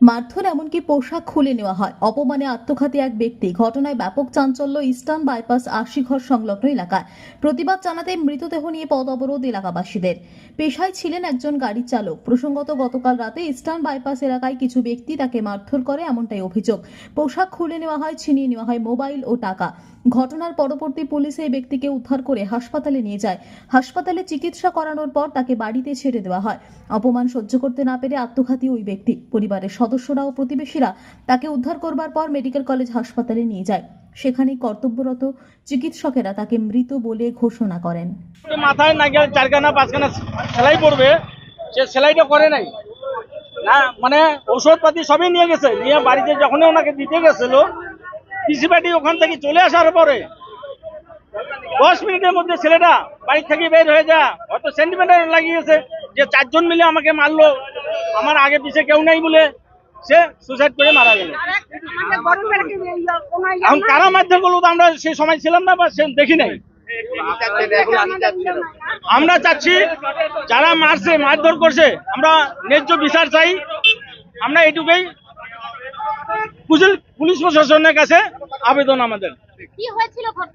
মারধর এমনকি পোশাক খুলে নেওয়া হয়। অপমানে আত্মঘাতী এক ব্যক্তি। ঘটনায় ব্যাপক চাঞ্চল্য ইস্টার্ন বাইপাস আশিঘর সংলগ্ন এলাকায়। প্রতিবাদ জানাতে মৃতদেহ নিয়ে পদ অবরোধ এলাকাবাসীদের। পেশায় ছিলেন একজন গাড়ি চালক। প্রসঙ্গত, গতকাল রাতে ইস্টার্ন বাইপাস এলাকায় কিছু ব্যক্তি তাকে মারধর করে এমনটাই অভিযোগ। পোশাক খুলে নেওয়া হয়, ছিনিয়ে নেওয়া হয় মোবাইল ও টাকা। ঘটনার পরবর্তী পুলিশ এই ব্যক্তিকে উদ্ধার করে হাসপাতালে নিয়ে যায়। হাসপাতালে চিকিৎসা করানোর পর তাকে বাড়িতে ছেড়ে দেওয়া হয়। অপমান সহ্য করতে না পেরে আত্মঘাতী ওই ব্যক্তি। পরিবারের সদস্যরা ও প্রতিবেশীরা তাকে উদ্ধার করবার পর মেডিকেল কলেজ হাসপাতালে নিয়ে যায়। সেখানে কর্তব্যরত চিকিৎসকেরা তাকে মৃত বলে ঘোষণা করেন। মাথায় না গেলে চারখানা, পাঁচখানা সেলাই পড়বে। সে সেলাইটা করে নাই। না মানে ঔষধপাতি সবই নিয়ে গেছে। নিয়ে বাড়িতে যখনই ওনাকে দিতে গেছিল পিসিপাটি ওখান থেকে চলে আসার পরে দশ মিনিটের মধ্যে ছেলেটা বাড়ি থেকে বের হয়ে যা। হয়তো সেন্টিমেন্টাল লাগিয়েছে যে চারজন মিলে আমাকে মারলো। আমার আগে পিছে কেউ নাই বলে সে সুসাইড করে মারা গেল। কারা তো আমরা সেই সময় ছিলাম না বা সে দেখি নাই। আমরা চাচ্ছি, যারা মারছে, মারধর করছে, আমরা ন্যায্য বিচার চাই। আমরা এটুকুই পুলিশ প্রশাসনের কাছে আবেদন আমাদের।